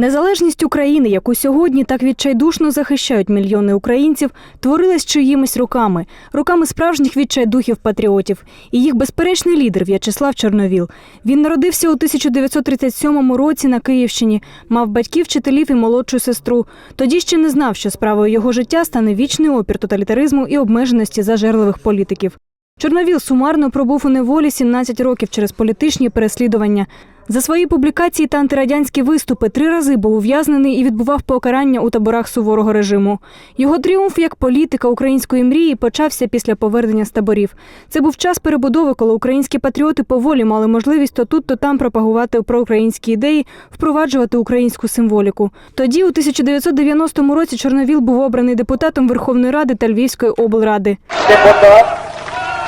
Незалежність України, яку сьогодні так відчайдушно захищають мільйони українців, творилась чиїмись руками, руками справжніх відчайдухів патріотів. І їх безперечний лідер В'ячеслав Чорновіл. Він народився у 1937 році на Київщині, мав батьків, вчителів і молодшу сестру. Тоді ще не знав, що справою його життя стане вічний опір тоталітаризму і обмеженості зажерливих політиків. Чорновіл сумарно пробув у неволі 17 років через політичні переслідування. За свої публікації та антирадянські виступи три рази був ув'язнений і відбував покарання у таборах суворого режиму. Його тріумф як політика української мрії почався після повернення з таборів. Це був час перебудови, коли українські патріоти поволі мали можливість то тут, то там пропагувати проукраїнські ідеї, впроваджувати українську символіку. Тоді, у 1990 році, Чорновіл був обраний депутатом Верховної Ради та Львівської облради. депутат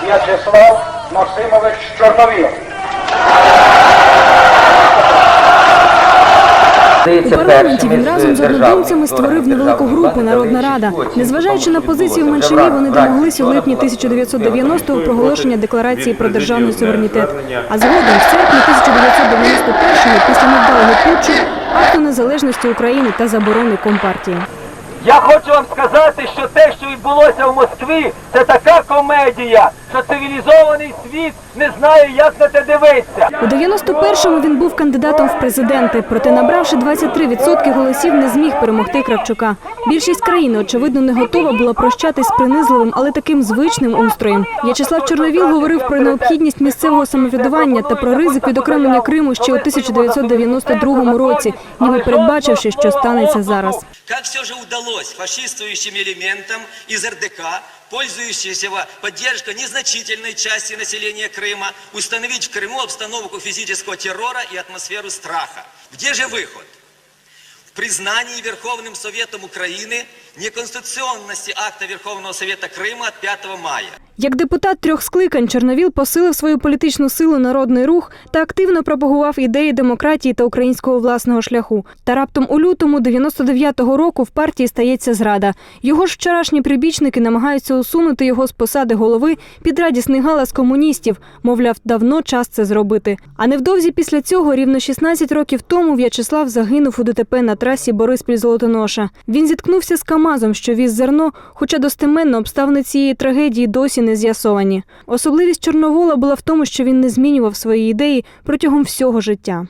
В'ячеслав Максимович Чорновіл. У парламенті він разом з однодумцями створив невелику групу Народна Рада. Незважаючи на позицію в меншині, вони домоглися у липні 1990-го проголошення декларації про державний суверенітет. А згодом, в серпні 1991-го, після невдалого путчу, акту незалежності України та заборони компартії. Я хочу вам сказати, що те, що відбулося в Москві, це така комедія, що цивілізований світ не знає, як на те дивитися. У 91-му він був кандидатом в президенти, проте набравши 23% голосів, не зміг перемогти Кравчука. Більшість країни, очевидно, не готова була прощатись з принизливим, але таким звичним устроєм. В'ячеслав Чорновіл говорив про необхідність місцевого самоврядування та про ризик відокремлення Криму ще у 1992 році, ніби передбачивши, що станеться зараз. Как все же удалось фашистующим элементам из РДК, пользующимся поддержкой незначительной части населения Крыма, установить в Крыму обстановку физического террора и атмосферу страха? Где же выход? В признании Верховным Советом Украины неконституционности акта Верховного Совета Крыма от 5 мая. Як депутат трьох скликань Чорновіл посилив свою політичну силу народний рух та активно пропагував ідеї демократії та українського власного шляху. Та раптом у лютому 99-го року в партії стається зрада. Його ж вчорашні прибічники намагаються усунути його з посади голови під радісний галас комуністів. Мовляв, давно час це зробити. А невдовзі після цього, рівно 16 років тому, В'ячеслав загинув у ДТП на трасі Бориспіль-Золотоноша. Він зіткнувся з Камазом, що віз зерно, хоча достеменно обставини цієї трагедії не з'ясовані. Особливість Чорновола була в тому, що він не змінював свої ідеї протягом всього життя.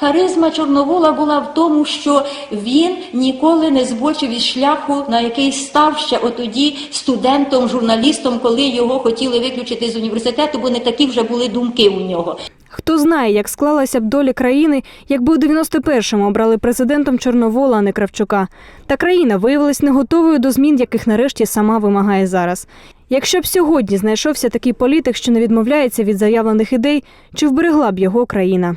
Харизма Чорновола була в тому, що він ніколи не збочив із шляху, на який став ще отоді студентом, журналістом, коли його хотіли виключити з університету, бо не такі вже були думки у нього. Хто знає, як склалася б доля країни, якби у 91-му обрали президентом Чорновола, а не Кравчука. Та країна виявилась не готовою до змін, яких нарешті сама вимагає зараз. Якщо б сьогодні знайшовся такий політик, що не відмовляється від заявлених ідей, чи вберегла б його країна?